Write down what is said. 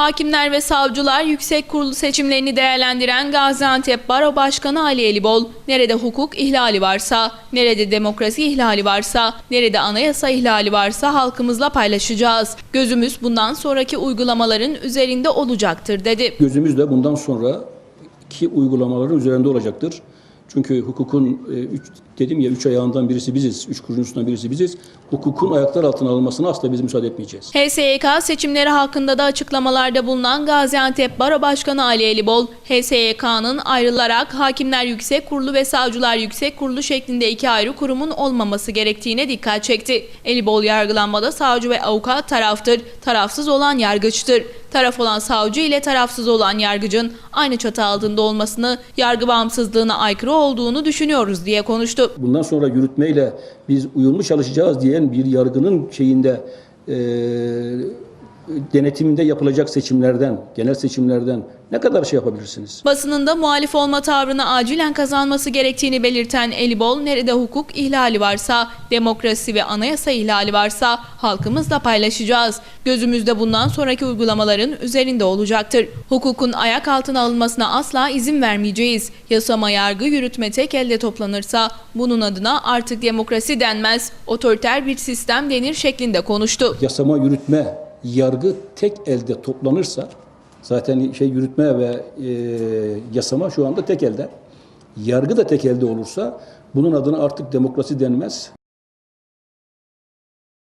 Hakimler ve savcılar yüksek kurulu seçimlerini değerlendiren Gaziantep Baro Başkanı Ali Elibol, nerede hukuk ihlali varsa, nerede demokrasi ihlali varsa, nerede anayasa ihlali varsa halkımızla paylaşacağız. Gözümüz bundan sonraki uygulamaların üzerinde olacaktır dedi. Gözümüz de bundan sonraki uygulamaların üzerinde olacaktır. Çünkü hukukun, e, üç, dedim ya üç ayağından birisi biziz, üç kurucusundan birisi biziz. Hukukun ayaklar altına alınmasına asla biz müsaade etmeyeceğiz. HSYK seçimleri hakkında da açıklamalarda bulunan Gaziantep Baro Başkanı Ali Elibol, HSYK'nın ayrılarak Hakimler Yüksek Kurulu ve Savcılar Yüksek Kurulu şeklinde iki ayrı kurumun olmaması gerektiğine dikkat çekti. Elibol yargılanmada savcı ve avukat taraftır, tarafsız olan yargıçtır. Taraf olan savcı ile tarafsız olan yargıcın aynı çatı altında olmasını, yargı bağımsızlığına aykırı olduğunu düşünüyoruz diye konuştu. Bundan sonra yürütmeyle biz uyumlu çalışacağız diyen bir yargının şeyinde e, denetiminde yapılacak seçimlerden, genel seçimlerden ne kadar şey yapabilirsiniz? Basınında muhalif olma tavrını acilen kazanması gerektiğini belirten Elibol, nerede hukuk ihlali varsa, demokrasi ve anayasa ihlali varsa halkımızla paylaşacağız. Gözümüzde bundan sonraki uygulamaların üzerinde olacaktır. Hukukun ayak altına alınmasına asla izin vermeyeceğiz. Yasama, yargı, yürütme tek elde toplanırsa bunun adına artık demokrasi denmez, otoriter bir sistem denir şeklinde konuştu. Yasama, yürütme, yargı tek elde toplanırsa zaten şey yürütme ve e, yasama şu anda tek elde. Yargı da tek elde olursa bunun adına artık demokrasi denmez.